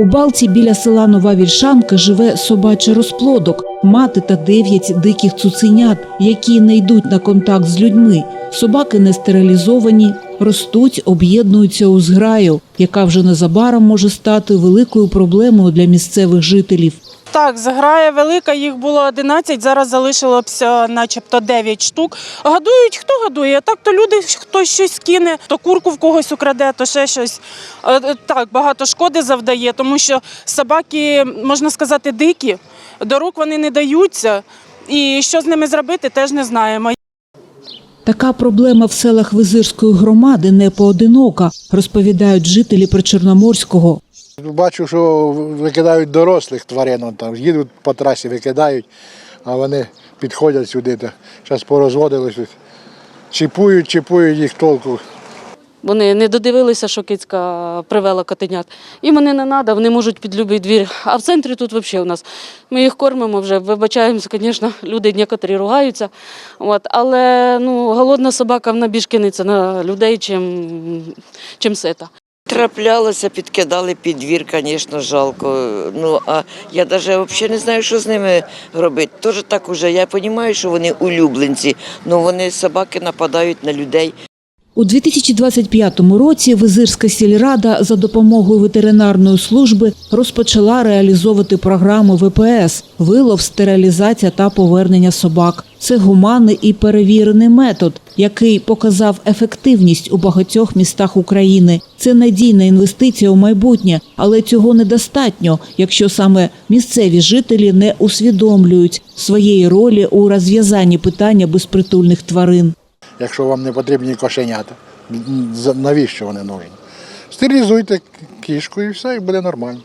У балці біля села Нова Вільшанка живе собачий розплодок, мати та дев'ять диких цуценят, які не йдуть на контакт з людьми. Собаки не стерилізовані, ростуть, об'єднуються у зграю, яка вже незабаром може стати великою проблемою для місцевих жителів. Так, заграя велика, їх було 11, зараз залишилося начебто 9 штук. Годують, хто годує? А Так то люди хтось щось кине, то курку в когось украде, то ще щось. Е, е, Так, багато шкоди завдає, тому що собаки, можна сказати, дикі, до рук вони не даються. І що з ними зробити, теж не знаємо. Така проблема в селах Визирської громади не поодинока, розповідають жителі Причорноморського. Бачу, що викидають дорослих тварин, там їдуть по трасі, викидають, а вони підходять сюди. Зараз порозводились. Чіпують, чіпують їх толку. Вони не додивилися, що кицька привела котенят. Їм вони не треба, вони можуть під будь-який двір. А в центрі тут взагалі у нас. Ми їх кормимо вже, вибачаємося, звісно, люди некоторі ругаються. От, але ну, голодна собака вона більш кинеться на людей, чим, чим сита. Траплялося, підкидали під двір, звісно, жалко. Ну, а я навіть взагалі не знаю, що з ними робити. Тож так уже, я розумію, що вони улюбленці, але вони собаки нападають на людей. У 2025 році Визирська сільрада за допомогою ветеринарної служби розпочала реалізовувати програму ВПС – вилов, стерилізація та повернення собак. Це гуманний і перевірений метод, який показав ефективність у багатьох містах України. Це надійна інвестиція у майбутнє, але цього недостатньо, якщо саме місцеві жителі не усвідомлюють своєї ролі у розв'язанні питання безпритульних тварин. Якщо вам не потрібні кошенята, навіщо вони нужні? Стерилізуйте кішку і все, і буде нормально.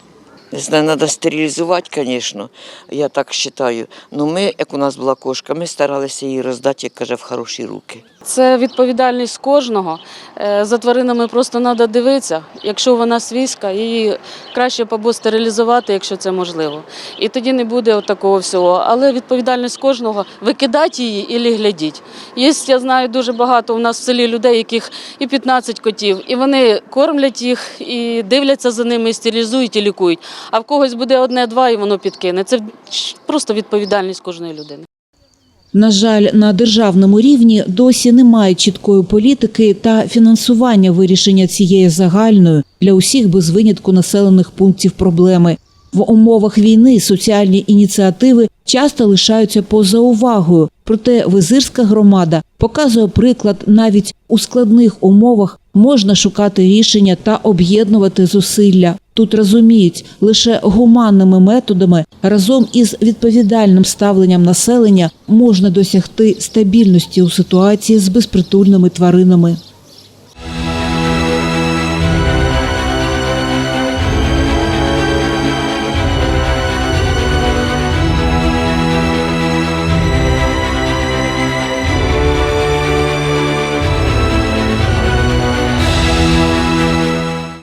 Не знаю, треба стерилізувати, звісно, я так вважаю. Ну ми, як у нас була кошка, ми старалися її роздати, як каже, в хороші руки. Це відповідальність кожного. Е, За тваринами просто треба дивитися. Якщо вона свійська, її краще або стерилізувати, якщо це можливо. І тоді не буде такого всього. Але відповідальність кожного викидати її і глядіть. Є, я знаю, дуже багато у нас в селі людей, яких і 15 котів, і вони кормлять їх, і дивляться за ними, і стерилізують, і лікують. А в когось буде одне-два, і воно підкине. Це просто відповідальність кожної людини. На жаль, на державному рівні досі немає чіткої політики та фінансування вирішення цієї загальної для усіх без винятку населених пунктів проблеми. В умовах війни соціальні ініціативи часто лишаються поза увагою. Проте Визирська громада показує приклад навіть у складних умовах можна шукати рішення та об'єднувати зусилля. Тут розуміють, лише гуманними методами разом із відповідальним ставленням населення можна досягти стабільності у ситуації з безпритульними тваринами.